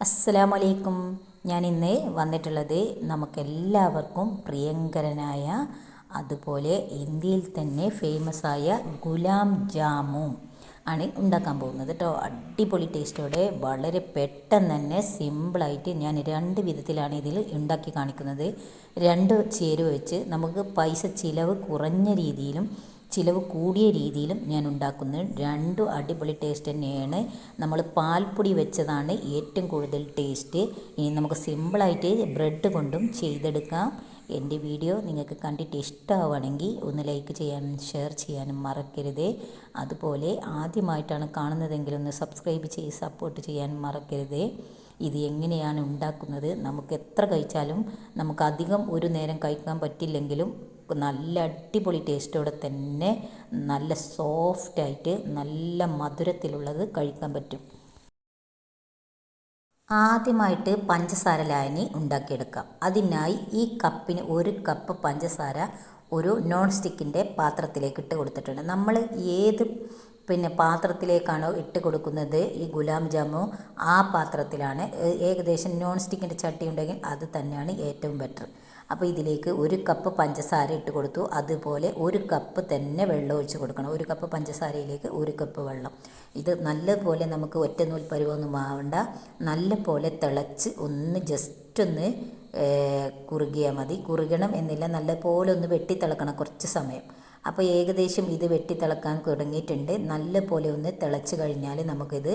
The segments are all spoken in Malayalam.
അസ്സലാമു അലൈക്കും ഞാൻ ഇന്ന് വന്നിട്ടുള്ളത് നമുക്കെല്ലാവർക്കും പ്രിയങ്കരനായ അതുപോലെ ഇന്ത്യയിൽ തന്നെ ഫേമസ് ആയ ഗുലാം ജാമു ആണ് ഉണ്ടാക്കാൻ പോകുന്നത് കേട്ടോ. അടിപൊളി ടേസ്റ്റോടെ വളരെ പെട്ടെന്ന് തന്നെ സിമ്പിളായിട്ട് ഞാൻ രണ്ട് വിധത്തിലാണ് ഇതിൽ ഉണ്ടാക്കി കാണിക്കുന്നത്. രണ്ട് ചേരുവ വെച്ച് നമുക്ക് പൈസ ചിലവ് കുറഞ്ഞ രീതിയിലും ചിലവ് കൂടിയ രീതിയിലും ഞാൻ ഉണ്ടാക്കുന്ന. രണ്ടും അടിപൊളി ടേസ്റ്റ് തന്നെയാണ്. നമ്മൾ പാൽപ്പൊടി വെച്ചതാണ് ഏറ്റവും കൂടുതൽ ടേസ്റ്റ് ഇനി നമുക്ക് സിമ്പിളായിട്ട് ബ്രെഡ് കൊണ്ടും ചെയ്തെടുക്കാം. എന്റെ വീഡിയോ നിങ്ങൾക്ക് കണ്ടിട്ട് ഇഷ്ടമാവുകയാണെങ്കിൽ ഒന്ന് ലൈക്ക് ചെയ്യാനും ഷെയർ ചെയ്യാനും മറക്കരുത്. അതുപോലെ ആദ്യമായിട്ടാണ് കാണുന്നതെങ്കിൽ ഒന്ന് സബ്സ്ക്രൈബ് ചെയ്ത് സപ്പോർട്ട് ചെയ്യാനും മറക്കരുത്. ഇത് എങ്ങനെയാണ് ഉണ്ടാക്കുന്നത്? നമുക്ക് എത്ര കഴിച്ചാലും നമുക്ക് അധികം ഒരു നേരം കഴിക്കാൻ പറ്റില്ലെങ്കിലും നല്ല അടിപൊളി ടേസ്റ്റോടെ തന്നെ നല്ല സോഫ്റ്റായിട്ട് നല്ല മധുരത്തിലുള്ളത് കഴിക്കാൻ പറ്റും. ആദ്യമായിട്ട് പഞ്ചസാര ലായനി ഉണ്ടാക്കിയെടുക്കാം. അതിനായി ഈ കപ്പിന് ഒരു കപ്പ് പഞ്ചസാര ഒരു നോൺ സ്റ്റിക്കിന്റെ പാത്രത്തിലേക്ക് ഇട്ട് കൊടുത്തിട്ടുണ്ട്. നമ്മൾ ഏത് പിന്നെ പാത്രത്തിലേക്കാണോ ഇട്ട് കൊടുക്കുന്നത് ഈ ഗുലാം ജാമു ആ പാത്രത്തിലാണ്. ഏകദേശം നോൺ സ്റ്റിക്കിന്റെ ചട്ടി ഉണ്ടെങ്കിൽ അത് തന്നെയാണ് ഏറ്റവും ബെറ്റർ. അപ്പോൾ ഇതിലേക്ക് ഒരു കപ്പ് പഞ്ചസാര ഇട്ട് കൊടുത്തു. അതുപോലെ ഒരു കപ്പ് തന്നെ വെള്ളം ഒഴിച്ച് കൊടുക്കണം. ഒരു കപ്പ് പഞ്ചസാരയിലേക്ക് ഒരു കപ്പ് വെള്ളം. ഇത് നല്ലപോലെ നമുക്ക് ഒറ്റ നൂൽ പരുവൊന്നും ആവണ്ട. നല്ല പോലെ തിളച്ച് ഒന്ന് ജസ്റ്റ് ഒന്ന് കുറുകിയാൽ മതി. കുറുകണം എന്നില്ല. നല്ലപോലെ ഒന്ന് വെട്ടി തിളക്കണം കുറച്ച് സമയം. അപ്പോൾ ഏകദേശം ഇത് വെട്ടി തിളക്കാൻ തുടങ്ങിയിട്ടുണ്ട്. നല്ല പോലെ ഒന്ന് തിളച്ച് കഴിഞ്ഞാൽ നമുക്കിത്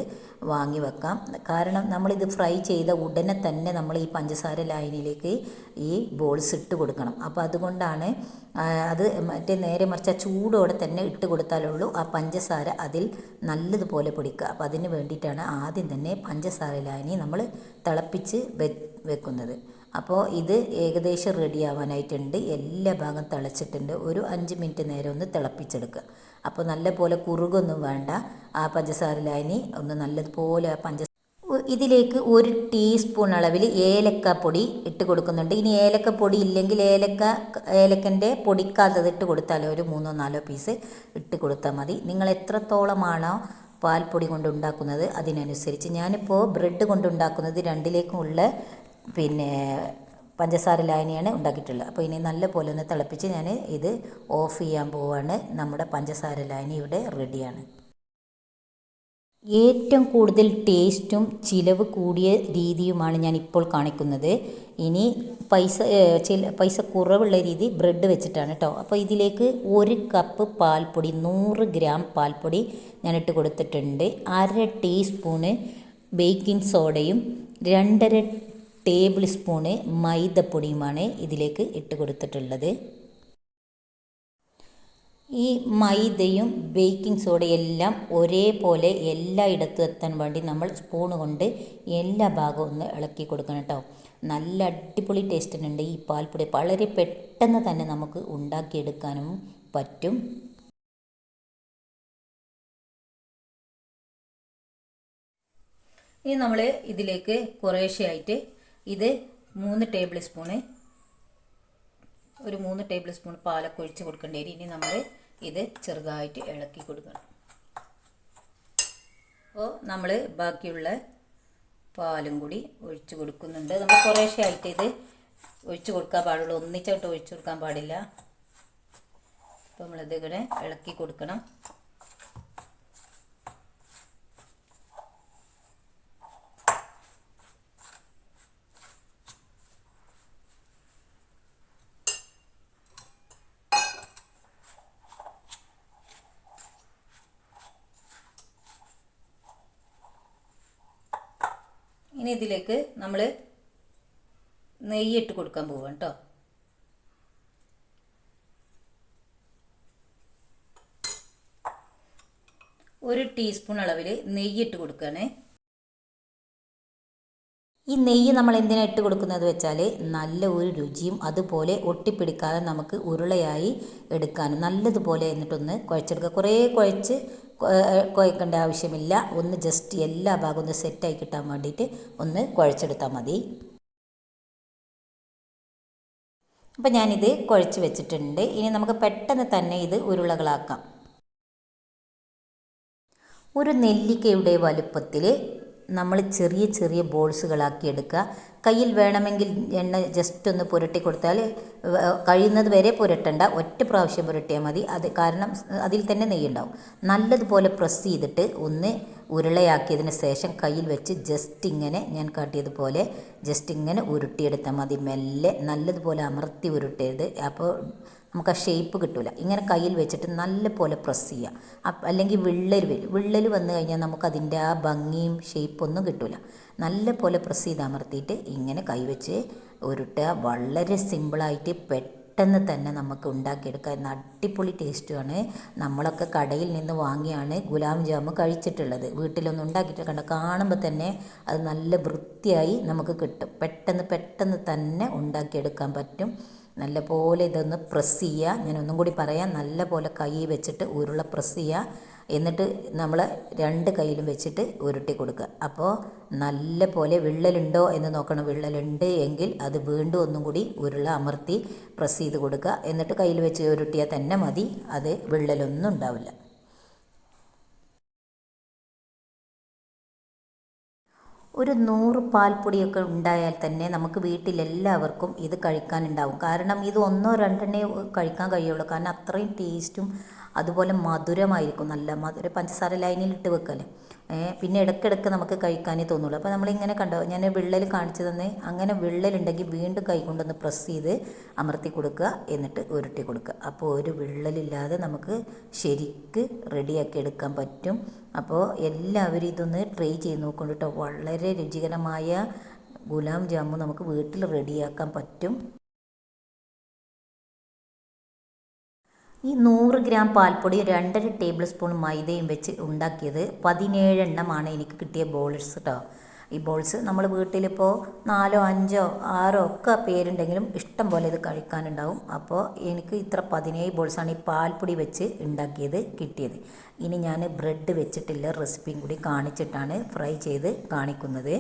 വാങ്ങി വെക്കാം. കാരണം നമ്മളിത് ഫ്രൈ ചെയ്ത ഉടനെ തന്നെ നമ്മൾ ഈ പഞ്ചസാര ലൈനിലേക്ക് ഈ ബോൾസ് ഇട്ട് കൊടുക്കണം. അപ്പോൾ അതുകൊണ്ടാണ് അത് മറ്റേ നേരെ മറിച്ച് ആ ചൂടോടെ തന്നെ ഇട്ട് കൊടുത്താലുള്ളൂ ആ പഞ്ചസാര അതിൽ നല്ലതുപോലെ പൊടിക്കുക. അപ്പോൾ അതിന് വേണ്ടിയിട്ടാണ് ആദ്യം തന്നെ പഞ്ചസാര ലൈനി നമ്മൾ തിളപ്പിച്ച് വെക്കുന്നത്. അപ്പോൾ ഇത് ഏകദേശം റെഡി ആവാനായിട്ടുണ്ട്. എല്ലാ ഭാഗം തിളച്ചിട്ടുണ്ട്. ഒരു അഞ്ച് മിനിറ്റ് നേരം ഒന്ന് തിളപ്പിച്ചെടുക്കുക. അപ്പോൾ നല്ലപോലെ കുറുകൊന്നും വേണ്ട. ആ പഞ്ചസാര ലൈനി ഒന്ന് നല്ലതുപോലെ പഞ്ച ഇതിലേക്ക് ഒരു ടീസ്പൂൺ അളവിൽ ഏലക്കപ്പൊടി ഇട്ട് കൊടുക്കുന്നുണ്ട്. ഇനി ഏലക്കപ്പൊടി ഇല്ലെങ്കിൽ ഏലക്ക ഏലക്കന്റെ പൊടിക്കാത്തത് ഇട്ട് കൊടുത്താലോ ഒരു മൂന്നോ നാലോ പീസ് ഇട്ട് കൊടുത്താൽ മതി. നിങ്ങൾ എത്രത്തോളമാണോ പാൽപ്പൊടി കൊണ്ട് ഉണ്ടാക്കുന്നത് അതിനനുസരിച്ച്. ഞാനിപ്പോൾ ബ്രെഡ് കൊണ്ടുണ്ടാക്കുന്നത് രണ്ടിലേക്കും രണ്ടിലേക്കുമുള്ള പിന്നെ പഞ്ചസാര ലായനിയാണ് ഉണ്ടാക്കിയിട്ടുള്ളത്. അപ്പോൾ ഇനി നല്ല പോലെ ഒന്ന് തിളപ്പിച്ച് ഞാൻ ഇത് ഓഫ് ചെയ്യാൻ പോവാണ്. നമ്മുടെ പഞ്ചസാര ലായനി ഇവിടെ റെഡിയാണ്. ഏറ്റവും കൂടുതൽ ടേസ്റ്റും ചിലവ് കൂടിയ രീതിയുമാണ് ഞാൻ ഇപ്പോൾ കാണിക്കുന്നത്. ഇനി പൈസ ചില പൈസ കുറവുള്ള രീതി ബ്രെഡ് വെച്ചിട്ടാണ് കേട്ടോ അപ്പോൾ ഇതിലേക്ക് ഒരു കപ്പ് പാൽപ്പൊടി നൂറ് ഗ്രാം പാൽപ്പൊടി ഞാൻ ഇട്ട് കൊടുത്തിട്ടുണ്ട്. അര ടീസ്പൂണ് ബേക്കിംഗ് സോഡയും രണ്ടര ടേബിൾ സ്പൂണ് മൈദപ്പൊടിയുമാണ് ഇതിലേക്ക് ഇട്ട് കൊടുത്തിട്ടുള്ളത്. ഈ മൈദയും ബേക്കിംഗ് സോഡയെല്ലാം ഒരേപോലെ എല്ലായിടത്തും എത്താൻ വേണ്ടി നമ്മൾ സ്പൂൺ കൊണ്ട് എല്ലാ ഭാഗവും ഒന്ന് ഇളക്കി കൊടുക്കണം കേട്ടോ. നല്ല അടിപൊളി ടേസ്റ്റിനുണ്ട് ഈ പാൽപ്പൊടി. വളരെ പെട്ടെന്ന് തന്നെ നമുക്ക് ഉണ്ടാക്കിയെടുക്കാനും പറ്റും. ഇനി നമ്മൾ ഇതിലേക്ക് കുറേശ്ശെയായിട്ട് ഇത് മൂന്ന് ടേബിൾ സ്പൂണ് ഒരു മൂന്ന് ടേബിൾ സ്പൂൺ പാലൊക്കെ ഒഴിച്ച് കൊടുക്കേണ്ടി വരും. ഇനി നമ്മൾ ഇത് ചെറുതായിട്ട് ഇളക്കി കൊടുക്കണം. അപ്പോൾ നമ്മൾ ബാക്കിയുള്ള പാലും കൂടി ഒഴിച്ച് കൊടുക്കുന്നുണ്ട്. നമ്മൾ കുറേശ്ശെ ആയിട്ട് ഇത് ഒഴിച്ച് കൊടുക്കാൻ പാടുള്ളൂ. ഒന്നിച്ചായിട്ട് ഒഴിച്ച് കൊടുക്കാൻ പാടില്ല. അപ്പോൾ നമ്മളിതിങ്ങനെ ഇളക്കി കൊടുക്കണം. ഇനി ഇതിലേക്ക് നമ്മൾ നെയ്യിട്ട് കൊടുക്കാൻ പോവാം കേട്ടോ ഒരു ടീസ്പൂൺ അളവിൽ നെയ്യിട്ട് കൊടുക്കണേ. ഈ നെയ്യ് നമ്മൾ എന്തിനാണ് ഇട്ട് കൊടുക്കുന്നത് വെച്ചാൽ നല്ല ഒരു രുചിയും അതുപോലെ ഒട്ടിപ്പിടിക്കാതെ നമുക്ക് ഉരുളയായി എടുക്കാനും നല്ലതുപോലെ എന്നിട്ടൊന്ന് കുഴച്ചെടുക്കുക. കുറേ കുഴച്ച് കുഴക്കേണ്ട ആവശ്യമില്ല. ഒന്ന് ജസ്റ്റ് എല്ലാ ഭാഗവും ഒന്ന് സെറ്റായി കിട്ടാൻ വേണ്ടിയിട്ട് ഒന്ന് കുഴച്ചെടുത്താൽ മതി. അപ്പം ഞാനിത് കുഴച്ച് വെച്ചിട്ടുണ്ട്. ഇനി നമുക്ക് പെട്ടെന്ന് തന്നെ ഇത് ഉരുളകളാക്കാം. ഒരു നെല്ലിക്കയുടെ വലുപ്പത്തിൽ നമ്മൾ ചെറിയ ചെറിയ ബോൾസുകളാക്കി എടുക്കുക. കയ്യിൽ വേണമെങ്കിൽ എണ്ണ ജസ്റ്റ് ഒന്ന് പുരട്ടി കൊടുത്താൽ കഴിയുന്നത് വരെ പുരട്ടണ്ട. ഒറ്റ പ്രാവശ്യം പുരട്ടിയാൽ മതി. അത് കാരണം അതിൽ തന്നെ നെയ്യുണ്ടാവും നല്ലതുപോലെ പ്രസ് ചെയ്തിട്ട് ഒന്ന് ഉരുളയാക്കിയതിന് ശേഷം കയ്യിൽ വെച്ച് ജസ്റ്റ് ഇങ്ങനെ ഞാൻ കാട്ടിയതുപോലെ ജസ്റ്റ് ഇങ്ങനെ ഉരുട്ടിയെടുത്താൽ മതി. മെല്ലെ നല്ലതുപോലെ അമർത്തി ഉരുട്ടിയത് അപ്പോൾ നമുക്ക് ആ ഷേപ്പ് കിട്ടില്ല ഇങ്ങനെ കയ്യിൽ വെച്ചിട്ട് നല്ല പോലെ പ്രസ് ചെയ്യുക അല്ലെങ്കിൽ വിള്ളൽ വരും. വിള്ളൽ വന്നു കഴിഞ്ഞാൽ നമുക്കതിന്റെ ആ ഭംഗിയും ഷേപ്പൊന്നും കിട്ടില്ല നല്ല പോലെ പ്രസ് ചെയ്ത് അമർത്തിയിട്ട് ഇങ്ങനെ കൈവച്ച് ഉരുട്ടുക. വളരെ സിമ്പിളായിട്ട് പെട്ടെന്ന് തന്നെ നമുക്ക് ഉണ്ടാക്കിയെടുക്കാം. അടിപൊളി ടേസ്റ്റുമാണ് നമ്മളൊക്കെ കടയിൽ നിന്ന് വാങ്ങിയാണ് ഗുലാം ജാമു കഴിച്ചിട്ടുള്ളത്. വീട്ടിലൊന്നും ഉണ്ടാക്കിയിട്ട് കണ്ട? കാണുമ്പോൾ തന്നെ അത് നല്ല വൃത്തിയായി നമുക്ക് കിട്ടും. പെട്ടെന്ന് പെട്ടെന്ന് തന്നെ ഉണ്ടാക്കിയെടുക്കാൻ പറ്റും. നല്ല പോലെ ഇതൊന്ന് പ്രസ് ചെയ്യുക ഞാൻ ഒന്നും കൂടി പറയാം. നല്ല പോലെ കൈ വെച്ചിട്ട് ഉരുള പ്രസ് ചെയ്യുക എന്നിട്ട് നമ്മൾ രണ്ട് കയ്യിലും വെച്ചിട്ട് ഉരുട്ടി കൊടുക്കുക. അപ്പോൾ നല്ല പോലെ വിള്ളലുണ്ടോ എന്ന് നോക്കണം. വിള്ളലുണ്ട് എങ്കിൽ അത് വീണ്ടും ഒന്നും കൂടി ഉരുള അമർത്തി പ്രസ് ചെയ്ത് കൊടുക്കുക. എന്നിട്ട് കയ്യിൽ വെച്ച് ഉരുട്ടിയാൽ തന്നെ മതി. അത് വിള്ളലൊന്നും ഉണ്ടാവില്ല. ഒരു നൂറ് പാൽപ്പൊടിയൊക്കെ ഉണ്ടായാൽ തന്നെ നമുക്ക് വീട്ടിലെല്ലാവർക്കും ഇത് കഴിക്കാനുണ്ടാവും. കാരണം ഇത് ഒന്നോ രണ്ടെണ്ണേ കഴിക്കാൻ കഴിയുള്ളൂ. കാരണം അത്രയും ടേസ്റ്റും അതുപോലെ മധുരമായിരിക്കും. നല്ല മധുര പഞ്ചസാര ലൈനിലിട്ട് വെക്കല്ലേ. പിന്നെ ഇടയ്ക്കിടയ്ക്ക് നമുക്ക് കഴിക്കാനേ തോന്നുള്ളൂ. അപ്പോൾ നമ്മളിങ്ങനെ കണ്ടോ ഞാൻ വിള്ളൽ കാണിച്ചു തന്നെ അങ്ങനെ വിള്ളലുണ്ടെങ്കിൽ വീണ്ടും കൈ കൊണ്ടൊന്ന് പ്രസ് ചെയ്ത് അമർത്തി കൊടുക്കുക എന്നിട്ട് ഉരുട്ടി കൊടുക്കുക. അപ്പോൾ ഒരു വിള്ളലില്ലാതെ നമുക്ക് ശരിക്ക് റെഡിയാക്കി എടുക്കാൻ പറ്റും. അപ്പോൾ എല്ലാവരും ഇതൊന്ന് ട്രൈ ചെയ്ത് നോക്കണം കേട്ടോ. വളരെ രുചികരമായ ഗുലാം ജാമുൻ നമുക്ക് വീട്ടിൽ റെഡിയാക്കാൻ പറ്റും. ഈ നൂറ് ഗ്രാം പാൽപ്പൊടി രണ്ടര ടേബിൾ സ്പൂൺ മൈദയും വെച്ച് ഉണ്ടാക്കിയത് പതിനേഴെണ്ണമാണ് എനിക്ക് കിട്ടിയ ബോൾസ് കേട്ടോ ഈ ബോൾസ് നമ്മൾ വീട്ടിലിപ്പോൾ നാലോ അഞ്ചോ ആറോ ഒക്കെ പേരുണ്ടെങ്കിലും ഇഷ്ടം പോലെ ഇത് കഴിക്കാനുണ്ടാവും. അപ്പോൾ എനിക്ക് ഇത്ര പതിനേഴ് ബോൾസാണ് ഈ പാൽപ്പൊടി വെച്ച് ഉണ്ടാക്കിയത് കിട്ടിയത്. ഇനി ഞാൻ ബ്രെഡ് വെച്ചിട്ടില്ല റെസിപ്പിയും കൂടി കാണിച്ചിട്ടാണ് ഫ്രൈ ചെയ്ത് കാണിക്കുന്നത്.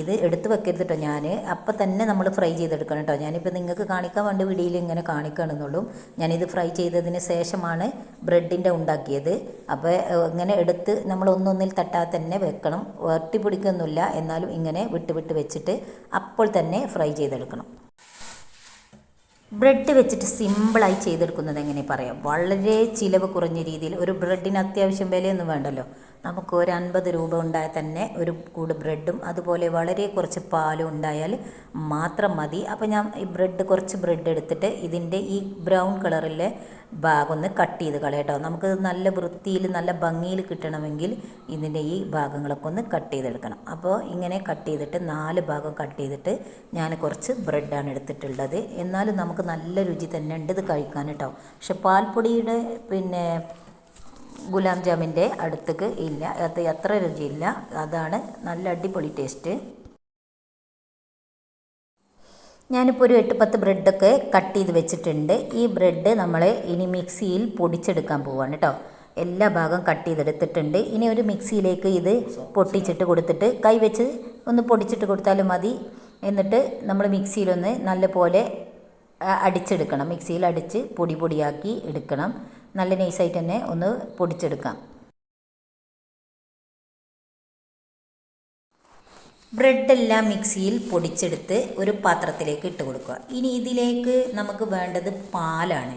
ഇത് എടുത്ത് വെക്കരുത് കേട്ടോ ഞാൻ അപ്പം തന്നെ നമ്മൾ ഫ്രൈ ചെയ്തെടുക്കണം കേട്ടോ ഞാനിപ്പോൾ നിങ്ങൾക്ക് കാണിക്കാൻ വേണ്ടി വീഡിയോയിൽ ഇങ്ങനെ കാണിക്കണമെന്നുള്ളൂ ഞാനിത് ഫ്രൈ ചെയ്തതിന് ശേഷമാണ് ബ്രെഡിന്റെ ഉണ്ടാക്കിയത്. അപ്പോൾ ഇങ്ങനെ എടുത്ത് നമ്മൾ ഒന്നൊന്നിൽ തട്ടാതെ തന്നെ വെക്കണം. വെട്ടി പിടിക്കൊന്നുമില്ല എന്നാലും ഇങ്ങനെ വിട്ട് വിട്ട് വെച്ചിട്ട് അപ്പോൾ തന്നെ ഫ്രൈ ചെയ്തെടുക്കണം. ബ്രെഡ് വെച്ചിട്ട് സിമ്പിളായി ചെയ്തെടുക്കുന്നത് എങ്ങനെ പറയാം? വളരെ ചിലവ് കുറഞ്ഞ രീതിയിൽ ഒരു ബ്രെഡിന് അത്യാവശ്യം വിലയൊന്നും വേണ്ടല്ലോ. നമുക്ക് ഒരു അൻപത് രൂപ ഉണ്ടായാൽ തന്നെ ഒരു കൂട് ബ്രെഡും അതുപോലെ വളരെ കുറച്ച് പാലും ഉണ്ടായാൽ മാത്രം മതി. അപ്പോൾ ഞാൻ ഈ ബ്രെഡ് കുറച്ച് ബ്രെഡ് എടുത്തിട്ട് ഇതിന്റെ ഈ ബ്രൗൺ കളറിലെ ഭാഗം ഒന്ന് കട്ട് ചെയ്ത് കളയട്ടോ നമുക്ക് നല്ല വൃത്തിയിൽ നല്ല ഭംഗിയിൽ കിട്ടണമെങ്കിൽ ഇതിന്റെ ഈ ഭാഗങ്ങളൊക്കെ ഒന്ന് കട്ട് ചെയ്തെടുക്കണം. അപ്പോൾ ഇങ്ങനെ കട്ട് ചെയ്തിട്ട് നാല് ഭാഗം കട്ട് ചെയ്തിട്ട് ഞാൻ കുറച്ച് ബ്രെഡാണ് എടുത്തിട്ടുള്ളത്. എന്നാലും നമുക്ക് നല്ല രുചി തന്നെ ഉണ്ട് ഇത് കഴിക്കാൻ കേട്ടോ. പക്ഷെ പാൽപ്പൊടിയുടെ പിന്നെ ഗുലാം ജാമിന്റെ അടുത്തേക്ക് ഇല്ല. അത് അത്ര രുചിയില്ല. അതാണ് നല്ല അടിപൊളി ടേസ്റ്റ്. ഞാനിപ്പോൾ ഒരു എട്ട് പത്ത് ബ്രെഡൊക്കെ കട്ട് ചെയ്ത് വെച്ചിട്ടുണ്ട്. ഈ ബ്രെഡ് നമ്മൾ ഇനി മിക്സിയിൽ പൊടിച്ചെടുക്കാൻ പോവാണ് കേട്ടോ എല്ലാ ഭാഗം കട്ട് ചെയ്തെടുത്തിട്ടുണ്ട്. ഇനി ഒരു മിക്സിയിലേക്ക് ഇത് പൊട്ടിച്ചിട്ട് കൊടുത്തിട്ട് കൈ വെച്ച് ഒന്ന് പൊടിച്ചിട്ട് കൊടുത്താലും മതി. എന്നിട്ട് നമ്മൾ മിക്സിയിലൊന്ന് നല്ല പോലെ അടിച്ചെടുക്കണം. മിക്സിയിൽ അടിച്ച് പൊടി പൊടിയാക്കി എടുക്കണം. നല്ല നൈസായിട്ട് തന്നെ ഒന്ന് പൊടിച്ചെടുക്കാം. ബ്രെഡെല്ലാം മിക്സിയിൽ പൊടിച്ചെടുത്ത് ഒരു പാത്രത്തിലേക്ക് ഇട്ട് കൊടുക്കുക. ഇനി ഇതിലേക്ക് നമുക്ക് വേണ്ടത് പാലാണ്.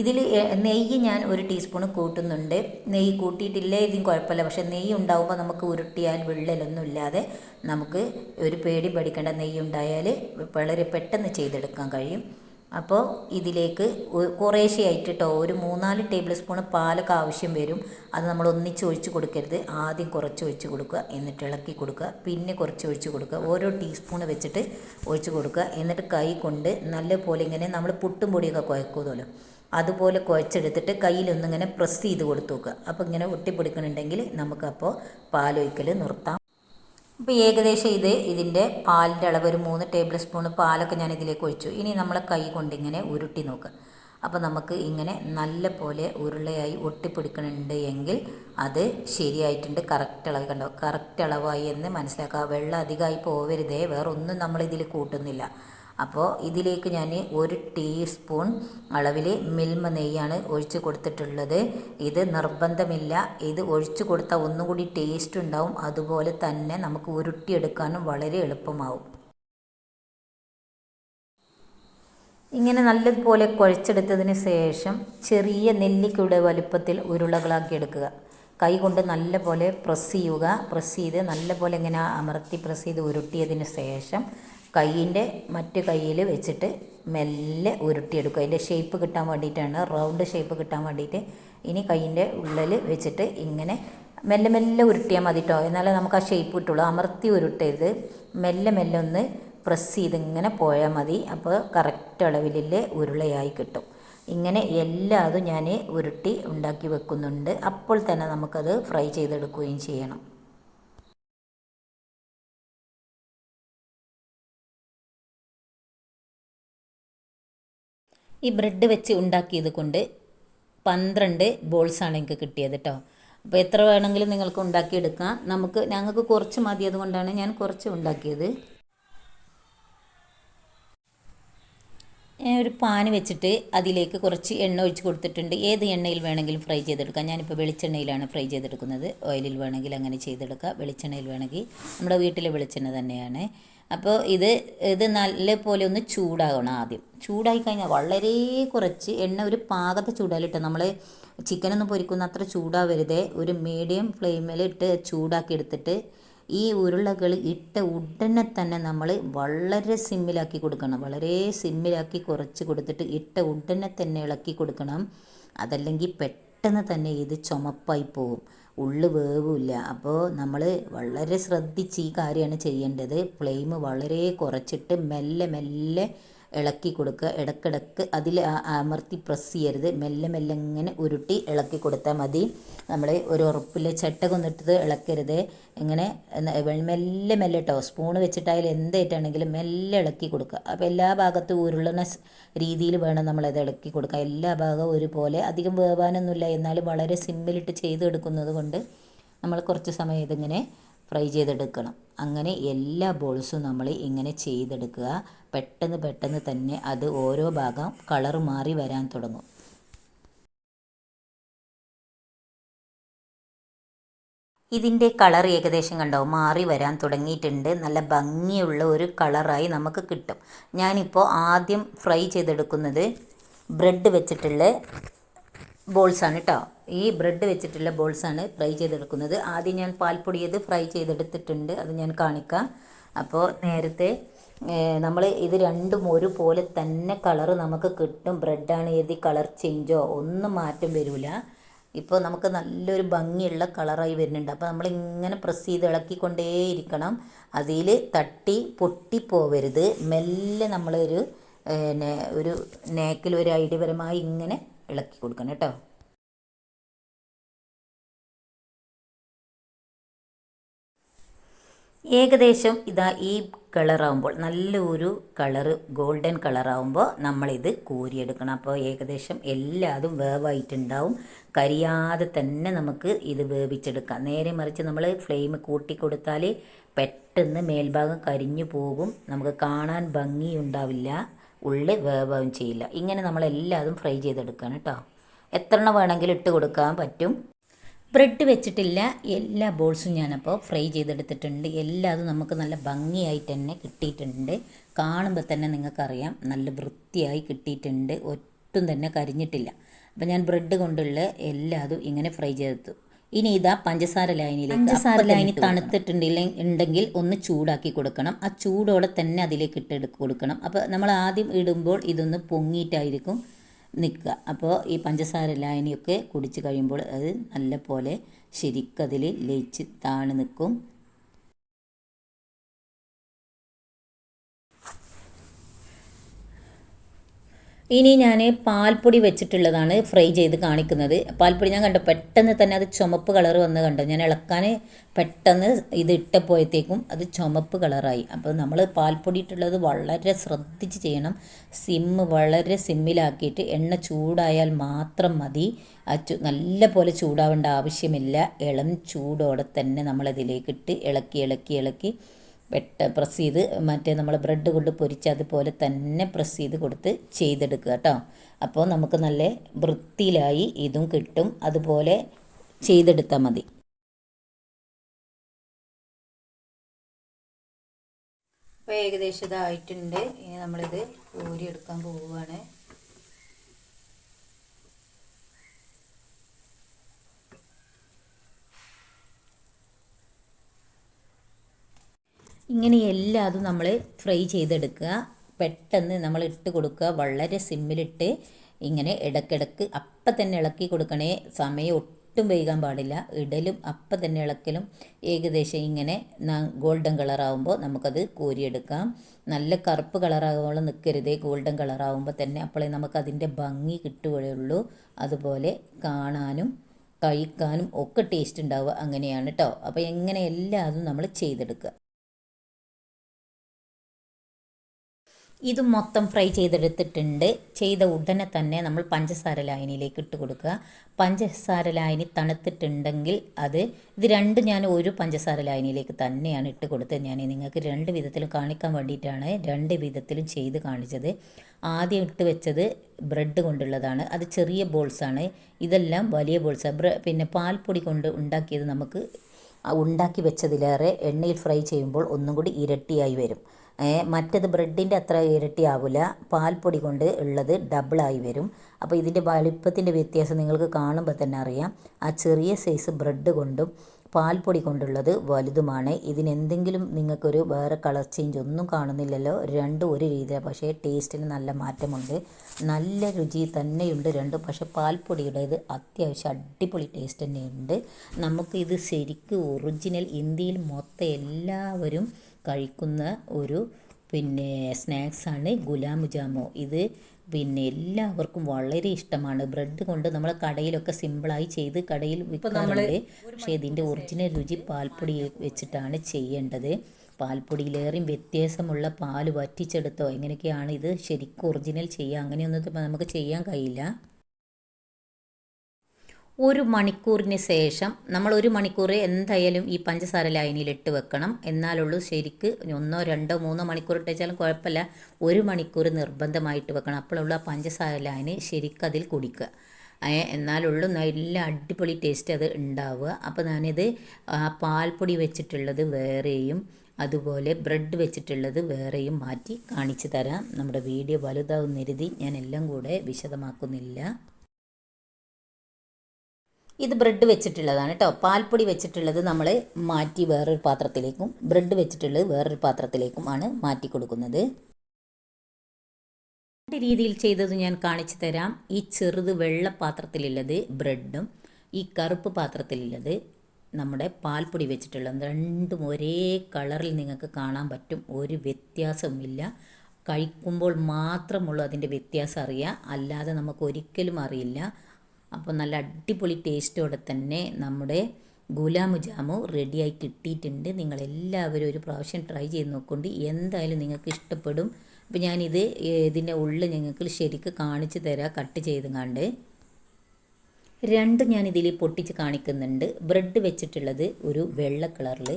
ഇതിൽ നെയ്യ് ഞാൻ ഒരു ടീസ്പൂൺ കൂട്ടുന്നുണ്ട്. നെയ്യ് കൂട്ടിയിട്ടില്ലേ ഇതും കുഴപ്പമില്ല. പക്ഷെ നെയ്യ് ഉണ്ടാകുമ്പോൾ നമുക്ക് ഉരുട്ടിയാൽ വിള്ളലൊന്നും ഇല്ലാതെ നമുക്ക് ഒരു പേടി പഠിക്കേണ്ട നെയ്യ് ഉണ്ടായാൽ വളരെ പെട്ടെന്ന് ചെയ്തെടുക്കാൻ കഴിയും. അപ്പോൾ ഇതിലേക്ക് കുറേശ്ശെയായിട്ട് കേട്ടോ ഒരു മൂന്നാൽ ടേബിൾ സ്പൂൺ പാലൊക്കെ ആവശ്യം വരും. അത് നമ്മൾ ഒന്നിച്ച് ഒഴിച്ച് കൊടുക്കരുത്. ആദ്യം കുറച്ച് ഒഴിച്ച് കൊടുക്കുക എന്നിട്ട് ഇളക്കി കൊടുക്കുക പിന്നെ കുറച്ച് ഒഴിച്ച് കൊടുക്കുക. ഓരോ ടീസ്പൂൺ വെച്ചിട്ട് ഒഴിച്ച് കൊടുക്കുക. എന്നിട്ട് കൈ കൊണ്ട് നല്ലപോലെ ഇങ്ങനെ നമ്മൾ പുട്ടും പൊടിയൊക്കെ കുഴക്കുമല്ലോ അതുപോലെ കുഴച്ചെടുത്തിട്ട് കയ്യിലൊന്നിങ്ങനെ പ്രസ് ചെയ്ത് കൊടുത്തു നോക്കുക. അപ്പോൾ ഇങ്ങനെ ഒട്ടിപ്പിടിക്കണുണ്ടെങ്കിൽ നമുക്കപ്പോൾ പാലൊഴിക്കൽ നിർത്താം. അപ്പോൾ ഏകദേശം ഇത് ഇതിന്റെ പാലിന്റെ അളവ് ഒരു മൂന്ന് ടേബിൾ സ്പൂൺ പാലൊക്കെ ഞാൻ ഇതിലേക്ക് ഒഴിച്ചു. ഇനി നമ്മളെ കൈ കൊണ്ട് ഇങ്ങനെ ഉരുട്ടി നോക്കുക അപ്പോൾ നമുക്ക് ഇങ്ങനെ നല്ല പോലെ ഉരുളയായി ഒട്ടിപ്പിടിക്കുന്നുണ്ട് എങ്കിൽ അത് ശരിയായിട്ടുണ്ട്. കറക്റ്റ് അളവ് കണ്ടോ? കറക്റ്റ് അളവായി എന്ന് മനസ്സിലാക്കുക. വെള്ളം അധികമായി പോവരുതേ. വേറെ ഒന്നും നമ്മളിതിൽ കൂട്ടുന്നില്ല. അപ്പോൾ ഇതിലേക്ക് ഞാൻ ഒരു ടീസ്പൂൺ അളവിൽ മിൽമ നെയ്യാണ് ഒഴിച്ച് കൊടുത്തിട്ടുള്ളത്. ഇത് നിർബന്ധമില്ല. ഇത് ഒഴിച്ച് കൊടുത്താൽ ഒന്നുകൂടി ടേസ്റ്റ് ഉണ്ടാവും. അതുപോലെ തന്നെ നമുക്ക് ഉരുട്ടിയെടുക്കാനും വളരെ എളുപ്പമാവും. ഇങ്ങനെ നല്ലതുപോലെ കുഴച്ചെടുത്തതിന് ശേഷം ചെറിയ നെല്ലിക്കയുടെ വലുപ്പത്തിൽ ഉരുളകളാക്കി എടുക്കുക. കൈ കൊണ്ട് നല്ലപോലെ പ്രസ് ചെയ്യുക. പ്രസ് ചെയ്ത് നല്ലപോലെ ഇങ്ങനെ അമർത്തി പ്രസ് ചെയ്ത് ഉരുട്ടിയതിന് ശേഷം കൈയിന്റെ മറ്റു കയ്യിൽ വെച്ചിട്ട് മെല്ലെ ഉരുട്ടിയെടുക്കുക. അതിന്റെ ഷേപ്പ് കിട്ടാൻ വേണ്ടിയിട്ടാണ് റൗണ്ട് ഷേപ്പ് കിട്ടാൻ വേണ്ടിയിട്ട് ഇനി കൈയിന്റെ ഉള്ളിൽ വെച്ചിട്ട് ഇങ്ങനെ മെല്ലെ മെല്ലെ ഉരുട്ടിയാൽ മതി കേട്ടോ എന്നാലേ നമുക്ക് ആ ഷേപ്പ് കിട്ടുള്ളൂ. അമർത്തി ഉരുട്ടരുത്. മെല്ലെ മെല്ലെ ഒന്ന് പ്രസ് ചെയ്ത് ഇങ്ങനെ പോയാൽ മതി. അപ്പോൾ കറക്റ്റ് അളവിലെ ഉരുളയായി കിട്ടും. ഇങ്ങനെ എല്ലാതും ഞാൻ ഉരുട്ടി ഉണ്ടാക്കി വെക്കുന്നുണ്ട്. അപ്പോൾ തന്നെ നമുക്കത് ഫ്രൈ ചെയ്തെടുക്കുകയും ചെയ്യണം. ഈ ബ്രെഡ് വെച്ച് ഉണ്ടാക്കിയത് കൊണ്ട് പന്ത്രണ്ട് ബോൾസാണ് എനിക്ക് കിട്ടിയത് കേട്ടോ അപ്പോൾ എത്ര വേണമെങ്കിലും നിങ്ങൾക്ക് ഉണ്ടാക്കിയെടുക്കാം. നമുക്ക് ഞങ്ങൾക്ക് കുറച്ച് മതി അതുകൊണ്ടാണ് ഞാൻ കുറച്ച് ഉണ്ടാക്കിയത്. ഒരു പാൻ വെച്ചിട്ട് അതിലേക്ക് കുറച്ച് എണ്ണ ഒഴിച്ച് കൊടുത്തിട്ടുണ്ട്. ഏത് എണ്ണയിൽ വേണമെങ്കിലും ഫ്രൈ ചെയ്തെടുക്കാം. ഞാനിപ്പോൾ വെളിച്ചെണ്ണയിലാണ് ഫ്രൈ ചെയ്തെടുക്കുന്നത്. ഓയിലിൽ വേണമെങ്കിൽ അങ്ങനെ ചെയ്തെടുക്കാം. വെളിച്ചെണ്ണയിൽ വേണമെങ്കിൽ നമ്മുടെ വീട്ടിലെ വെളിച്ചെണ്ണ തന്നെയാണ്. അപ്പോൾ ഇത് ഇത് നല്ലപോലെ ഒന്ന് ചൂടാകണം ആദ്യം. ചൂടായി കഴിഞ്ഞാൽ വളരെ കുറച്ച് എണ്ണ ഒരു പാകത്തെ ചൂടാലിട്ട്. നമ്മൾ ചിക്കനൊന്നും പൊരിക്കുന്ന അത്ര ചൂടാവരുതേ. ഒരു മീഡിയം ഫ്ലെയിമിൽ ഇട്ട് ചൂടാക്കി എടുത്തിട്ട് ഈ ഉരുളകൾ ഇട്ട ഉടനെ തന്നെ നമ്മൾ വളരെ സിമ്മിലാക്കി കൊടുക്കണം. വളരെ സിമ്മിലാക്കി കുറച്ച് കൊടുത്തിട്ട് ഇട്ട ഉടനെ തന്നെ ഇളക്കി കൊടുക്കണം. അതല്ലെങ്കിൽ പെട്ടെന്ന് തന്നെ ഇത് ചുമപ്പായി പോകും ഉള്ളു വേവില്ല. അപ്പോൾ നമ്മൾ വളരെ ശ്രദ്ധിച്ച് ഈ കാര്യമാണ് ചെയ്യേണ്ടത്. ഫ്ലെയിം വളരെ കുറച്ചിട്ട് മെല്ലെ മെല്ലെ ഇളക്കി കൊടുക്കുക. ഇടക്കിടക്ക് അതിൽ അമർത്തി പ്രസ് ചെയ്യരുത്. മെല്ലെ മെല്ലെ ഇങ്ങനെ ഉരുട്ടി ഇളക്കി കൊടുത്താൽ മതി. നമ്മൾ ഒരു ഉറപ്പിൽ ചട്ടകൊന്നിട്ടത് ഇളക്കരുത്. ഇങ്ങനെ മെല്ലെ മെല്ലെ കേട്ടോ സ്പൂൺ വെച്ചിട്ടായാലും എന്തായിട്ടാണെങ്കിലും മെല്ലെ ഇളക്കി കൊടുക്കുക. അപ്പോൾ എല്ലാ ഭാഗത്തും ഉരുളുന്ന രീതിയിൽ വേണം നമ്മളത് ഇളക്കി കൊടുക്കുക എല്ലാ ഭാഗവും ഒരുപോലെ. അധികം വേവാനൊന്നുമില്ല. എന്നാലും വളരെ സിമ്പിളിട്ട് ചെയ്തെടുക്കുന്നത് കൊണ്ട് നമ്മൾ കുറച്ച് സമയം ഇതിങ്ങനെ ഫ്രൈ ചെയ്തെടുക്കണം. അങ്ങനെ എല്ലാ ബോൾസും നമ്മൾ ഇങ്ങനെ ചെയ്തെടുക്കുക. പെട്ടെന്ന് പെട്ടെന്ന് തന്നെ അത് ഓരോ ഭാഗം കളർ മാറി വരാൻ തുടങ്ങും. ഇതിന്റെ കളർ ഏകദേശം കണ്ടോ? മാറി വരാൻ തുടങ്ങിയിട്ടുണ്ട്. നല്ല ഭംഗിയുള്ള ഒരു കളറായി നമുക്ക് കിട്ടും. ഞാനിപ്പോൾ ആദ്യം ഫ്രൈ ചെയ്തെടുക്കുന്നത് ബ്രെഡ് വെച്ചിട്ടുള്ള ബോൾസാണ് കേട്ടോ ഈ ബ്രെഡ് വെച്ചിട്ടുള്ള ബോൾസാണ് ഫ്രൈ ചെയ്തെടുക്കുന്നത്. ആദ്യം ഞാൻ പാൽപ്പൊടിയത് ഫ്രൈ ചെയ്തെടുത്തിട്ടുണ്ട്. അത് ഞാൻ കാണിക്കാം. അപ്പോൾ നേരത്തെ നമ്മൾ ഇത് രണ്ടും ഒരുപോലെ തന്നെ കളറ് നമുക്ക് കിട്ടും. ബ്രെഡാണ് ഏത് കളർ ചേഞ്ചോ ഒന്നും മാറ്റം വരില്ല ഇപ്പോൾ നമുക്ക് നല്ലൊരു ഭംഗിയുള്ള കളറായി വരുന്നുണ്ട്. അപ്പോൾ നമ്മളിങ്ങനെ പ്രസ് ചെയ്ത് ഇളക്കിക്കൊണ്ടേയിരിക്കണം. അതിൽ തട്ടി പൊട്ടിപ്പോവരുത് മെല്ലെ നമ്മളൊരു പിന്നെ ഒരു നേക്കിൽ ഒരു ഐഡിയപരമായി ഇങ്ങനെ ഇളക്കി കൊടുക്കണം കേട്ടോ. ഏകദേശം ഇതാ ഈ കളറാകുമ്പോൾ നല്ലൊരു കളറ് ഗോൾഡൻ കളറാകുമ്പോൾ നമ്മളിത് കോരിയെടുക്കണം. അപ്പോൾ ഏകദേശം എല്ലാതും വേവായിട്ടുണ്ടാവും. കരിയാതെ തന്നെ നമുക്ക് ഇത് വേവിച്ചെടുക്കാം. നേരെ മറിച്ച് നമ്മൾ ഫ്ലെയിം കൂട്ടി കൊടുത്താൽ പെട്ടെന്ന് മേൽഭാഗം കരിഞ്ഞു പോകും. നമുക്ക് കാണാൻ ഭംഗിയുണ്ടാവില്ല. ഉള്ളിൽ വേവാവും ചെയ്യില്ല. ഇങ്ങനെ നമ്മളെല്ലാതും ഫ്രൈ ചെയ്തെടുക്കണം കേട്ടോ എത്ര എണ്ണം വേണമെങ്കിലും ഇട്ട് കൊടുക്കാൻ പറ്റും. ബ്രെഡ് വെച്ചിട്ടില്ല. എല്ലാ ബോൾസും ഞാനപ്പോൾ ഫ്രൈ ചെയ്തെടുത്തിട്ടുണ്ട്. എല്ലാതും നമുക്ക് നല്ല ഭംഗിയായിട്ട് തന്നെ കിട്ടിയിട്ടുണ്ട്. കാണുമ്പോൾ തന്നെ നിങ്ങൾക്കറിയാം. നല്ല വൃത്തിയായി കിട്ടിയിട്ടുണ്ട്. ഒട്ടും തന്നെ കരിഞ്ഞിട്ടില്ല. അപ്പോൾ ഞാൻ ബ്രെഡ് കൊണ്ടുള്ള എല്ലാതും ഇങ്ങനെ ഫ്രൈ ചെയ്തെടുത്തു. ഇനി ഇതാ പഞ്ചസാര ലൈനിലേക്ക് പഞ്ചസാര ലൈനി തണുത്തിട്ടുണ്ടെങ്കിൽ ഉണ്ടെങ്കിൽ ഒന്ന് ചൂടാക്കി കൊടുക്കണം. ആ ചൂടോടെ തന്നെ അതിലേക്ക് ഇട്ട് കൊടുക്കണം. അപ്പോൾ നമ്മൾ ആദ്യം ഇടുമ്പോൾ ഇതൊന്ന് പൊങ്ങിയിട്ടായിരിക്കും നിൽക്കുക. അപ്പോൾ ഈ പഞ്ചസാര ലൈനിയൊക്കെ കുടിച്ച് കഴിയുമ്പോൾ അത് നല്ല പോലെ ശരിക്കതിൽ ലയിച്ച് താണു നിൽക്കും. ഇനി ഞാൻ പാൽപ്പൊടി വെച്ചിട്ടുള്ളതാണ് ഫ്രൈ ചെയ്ത് കാണിക്കുന്നത്. പാൽപ്പൊടി ഞാൻ കണ്ടു പെട്ടെന്ന് തന്നെ അത് ചുമപ്പ് കളർ വന്ന് കണ്ടു. ഞാൻ ഇളക്കാൻ പെട്ടെന്ന് ഇത് ഇട്ടപ്പോഴത്തേക്കും അത് ചുമപ്പ് കളറായി. അപ്പോൾ നമ്മൾ പാൽപ്പൊടി ഇട്ടുള്ളത് വളരെ ശ്രദ്ധിച്ച് ചെയ്യണം. സിമ്മ് വളരെ സിമ്മിലാക്കിയിട്ട് എണ്ണ ചൂടായാൽ മാത്രം മതി. ആ ചു നല്ല പോലെ ചൂടാവേണ്ട ആവശ്യമില്ല. ഇളം ചൂടോടെ തന്നെ നമ്മളതിലേക്കിട്ട് ഇളക്കി ഇളക്കി ഇളക്കി വെട്ട പ്രസ് ചെയ്ത് മറ്റേ നമ്മൾ ബ്രെഡ് കൊണ്ട് പൊരിച്ച് അതുപോലെ തന്നെ പ്രസ് ചെയ്ത് കൊടുത്ത് ചെയ്തെടുക്കുക കേട്ടോ. അപ്പോൾ നമുക്ക് നല്ല വൃത്തിയിലായി ഇതും കിട്ടും. അതുപോലെ ചെയ്തെടുത്താൽ മതി. അപ്പോൾ ഏകദേശം ഇതായിട്ടുണ്ട്. ഇനി നമ്മളിത് ഊരിയെടുക്കാൻ പോവുകയാണ്. ഇങ്ങനെ എല്ലാതും നമ്മൾ ഫ്രൈ ചെയ്തെടുക്കുക. പെട്ടെന്ന് നമ്മൾ ഇട്ട് കൊടുക്കുക. വളരെ സിമ്മിലിട്ട് ഇങ്ങനെ ഇടക്കിടക്ക് അപ്പം തന്നെ ഇളക്കി കൊടുക്കണേ. സമയം ഒട്ടും വൈകാൻ പാടില്ല. ഇടലും അപ്പം തന്നെ ഇളക്കലും ഏകദേശം ഇങ്ങനെ ഗോൾഡൻ കളറാകുമ്പോൾ നമുക്കത് കോരിയെടുക്കാം. നല്ല കറുപ്പ് കളറാകുമ്പോൾ നിൽക്കരുതേ ഗോൾഡൻ കളറാകുമ്പോൾ തന്നെ അപ്പോഴേ നമുക്കതിന്റെ ഭംഗി കിട്ടുകയുള്ളൂ. അതുപോലെ കാണാനും കഴിക്കാനും ഒക്കെ ടേസ്റ്റ് ഉണ്ടാവുക അങ്ങനെയാണ് കേട്ടോ അപ്പോൾ എങ്ങനെ എല്ലാതും നമ്മൾ ചെയ്തെടുക്കുക. ഇത് മൊത്തം ഫ്രൈ ചെയ്തെടുത്തിട്ടുണ്ട്. ചെയ്ത ഉടനെ തന്നെ നമ്മൾ പഞ്ചസാര ലായനിയിലേക്ക് ഇട്ട് കൊടുക്കുക. പഞ്ചസാര ലായനി തണുത്തിട്ടുണ്ടെങ്കിൽ അത് ഇത് രണ്ട് ഞാൻ ഒരു പഞ്ചസാര ലായനിയിലേക്ക് തന്നെയാണ് ഇട്ട് കൊടുത്തത്. ഞാൻ നിങ്ങൾക്ക് രണ്ട് വിധത്തിലും കാണിക്കാൻ വേണ്ടിയിട്ടാണ് രണ്ട് വിധത്തിലും ചെയ്ത് കാണിച്ചത്. ആദ്യം ഇട്ട് വെച്ചത് ബ്രെഡ് കൊണ്ടുള്ളതാണ്. അത് ചെറിയ ബോൾസാണ് ഇതെല്ലാം വലിയ ബോൾസ് പിന്നെ പാൽപ്പൊടി കൊണ്ട് ഉണ്ടാക്കിയത് നമുക്ക് ഉണ്ടാക്കി വെച്ചതിലേറെ എണ്ണയിൽ ഫ്രൈ ചെയ്യുമ്പോൾ ഒന്നും കൂടി ഇരട്ടിയായി വരും. മറ്റത് ബ്രെഡിന്റെ അത്ര ഇരട്ടിയാവില്ല പാൽപ്പൊടി കൊണ്ട് ഉള്ളത് ഡബിളായി വരും. അപ്പോൾ ഇതിന്റെ വലിപ്പത്തിന്റെ വ്യത്യാസം നിങ്ങൾക്ക് കാണുമ്പോൾ തന്നെ അറിയാം. ആ ചെറിയ സൈസ് ബ്രെഡ് കൊണ്ടും പാൽപ്പൊടി കൊണ്ടുള്ളത് വലുതുമാണ്. ഇതിനെന്തെങ്കിലും നിങ്ങൾക്കൊരു വേറെ കളർ ചേഞ്ച് ഒന്നും കാണുന്നില്ലല്ലോ. രണ്ടും ഒരു രീതിയിൽ പക്ഷേ ടേസ്റ്റിന് നല്ല മാറ്റമുണ്ട്. നല്ല രുചി തന്നെയുണ്ട് രണ്ടും. പക്ഷേ പാൽപ്പൊടിയുടേത് അത്യാവശ്യം അടിപൊളി ടേസ്റ്റ് തന്നെയുണ്ട്. നമുക്ക് ഇത് ശരിക്കും ഒറിജിനൽ ഇന്ത്യയിൽ മൊത്തം എല്ലാവരും കഴിക്കുന്ന ഒരു പിന്നെ സ്നാക്സാണ് ഗുലാബ് ജാമു. ഇത് പിന്നെ എല്ലാവർക്കും വളരെ ഇഷ്ടമാണ്. ബ്രെഡ് കൊണ്ട് നമ്മൾ കടയിലൊക്കെ സിമ്പിളായി ചെയ്ത് കടയിൽ വിൽക്കാറുണ്ട്. പക്ഷേ ഇതിന്റെ ഒറിജിനൽ രുചി പാൽപ്പൊടി വെച്ചിട്ടാണ് ചെയ്യേണ്ടത്. പാൽപ്പൊടിയിലേറെയും വ്യത്യാസമുള്ള പാൽ വറ്റിച്ചെടുത്തോ എങ്ങനെയൊക്കെയാണ് ഇത് ശരിക്കും ഒറിജിനൽ ചെയ്യുക? അങ്ങനെയൊന്നും നമുക്ക് ചെയ്യാൻ കഴിയില്ല. ഒരു മണിക്കൂറിന് ശേഷം നമ്മൾ ഒരു മണിക്കൂർ എന്തായാലും ഈ പഞ്ചസാര ലൈനിൽ ഇട്ട് വെക്കണം. എന്നാലുള്ളൂ ശരിക്ക് ഒന്നോ രണ്ടോ മൂന്നോ മണിക്കൂർ ഇട്ടാലും കുഴപ്പമില്ല. ഒരു മണിക്കൂർ നിർബന്ധമായിട്ട് വെക്കണം. അപ്പോഴുള്ള ആ പഞ്ചസാര ലൈന് ശരിക്കതിൽ കുടിക്കുക. എന്നാലുള്ളൂ നല്ല അടിപൊളി ടേസ്റ്റ് അത് ഉണ്ടാവുക. അപ്പോൾ ഞാനിത് പാൽപ്പൊടി വെച്ചിട്ടുള്ളത് വേറെയും അതുപോലെ ബ്രെഡ് വെച്ചിട്ടുള്ളത് വേറെയും മാറ്റി കാണിച്ചു തരാം. നമ്മുടെ വീഡിയോ വലുതാവുന്നരുതി ഞാൻ എല്ലാം കൂടെ വിശദമാക്കുന്നില്ല. ഇത് ബ്രെഡ് വെച്ചിട്ടുള്ളതാണ് കേട്ടോ. പാൽപ്പൊടി വെച്ചിട്ടുള്ളത് നമ്മൾ മാറ്റി വേറൊരു പാത്രത്തിലേക്കും ബ്രെഡ് വെച്ചിട്ടുള്ളത് വേറൊരു പാത്രത്തിലേക്കും ആണ് മാറ്റി കൊടുക്കുന്നത്. രണ്ട് രീതിയിൽ ചെയ്തത് ഞാൻ കാണിച്ചു തരാം. ഈ ചെറുത് വെള്ള പാത്രത്തിലുള്ളത് ബ്രെഡും ഈ കറുപ്പ് പാത്രത്തിലുള്ളത് നമ്മുടെ പാൽപ്പൊടി വെച്ചിട്ടുള്ളത്. രണ്ടും ഒരേ കളറിൽ നിങ്ങൾക്ക് കാണാൻ പറ്റും. ഒരു വ്യത്യാസവുമില്ല. കഴിക്കുമ്പോൾ മാത്രമുള്ളൂ അതിന്റെ വ്യത്യാസം അറിയാം അല്ലാതെ നമുക്ക് ഒരിക്കലും അറിയില്ല. അപ്പോൾ നല്ല അടിപൊളി ടേസ്റ്റോടെ തന്നെ നമ്മുടെ ഗുലാബ് ജാമു റെഡിയായി കിട്ടിയിട്ടുണ്ട്. നിങ്ങളെല്ലാവരും ഒരു പ്രാവശ്യം ട്രൈ ചെയ്ത് നോക്കൊണ്ട് എന്തായാലും നിങ്ങൾക്ക് ഇഷ്ടപ്പെടും. അപ്പോൾ ഞാനിത് ഇതിന്റെ ഉള്ളിൽ നിങ്ങൾക്ക് ശരിക്ക് കാണിച്ചു തരാം കട്ട് ചെയ്ത് കണ്ട് രണ്ടും ഞാനിതിൽ പൊട്ടിച്ച് കാണിക്കുന്നുണ്ട്. ബ്രെഡ് വെച്ചിട്ടുള്ളത് ഒരു വെള്ള കളറിൽ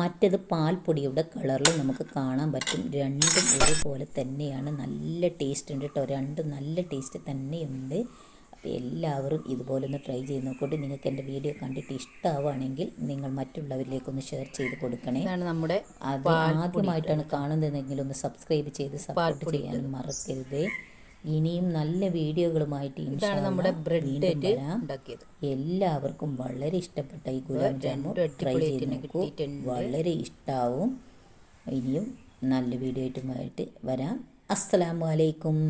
മറ്റത് പാൽപ്പൊടിയുടെ കളറിൽ നമുക്ക് കാണാൻ പറ്റും. രണ്ടും ഒരുപോലെ തന്നെയാണ്. നല്ല ടേസ്റ്റ് ഉണ്ട് കേട്ടോ രണ്ടും നല്ല ടേസ്റ്റ് തന്നെയുണ്ട്. അപ്പോൾ എല്ലാവരും ഇതുപോലെ ഒന്ന് ട്രൈ ചെയ്ത് നോക്കിയിട്ട് നിങ്ങൾക്ക് എന്റെ വീഡിയോ കണ്ടിട്ട് ഇഷ്ടമാവുകയാണെങ്കിൽ നിങ്ങൾ മറ്റുള്ളവരിലേക്കൊന്ന് ഷെയർ ചെയ്ത് കൊടുക്കണേ. നമ്മുടെ അത് ആദ്യമായിട്ടാണ് കാണുന്നതെങ്കിൽ ഒന്ന് സബ്സ്ക്രൈബ് ചെയ്ത് സപ്പോർട്ട് ചെയ്യാൻ മറക്കരുത്. ഇനിയും നല്ല വീഡിയോകളുമായിട്ട് നമ്മുടെ ബ്രെഡ് എല്ലാവർക്കും വളരെ ഇഷ്ടപ്പെട്ട ഈ ഗുലാബ് ജാമു ട്രൈ ചെയ്ത് നോക്കൂ. വളരെ ഇഷ്ടമാവും ഇനിയും നല്ല വീഡിയോ ആയിട്ടുമായിട്ട് വരാം. അസ്സലാമു അലൈക്കും.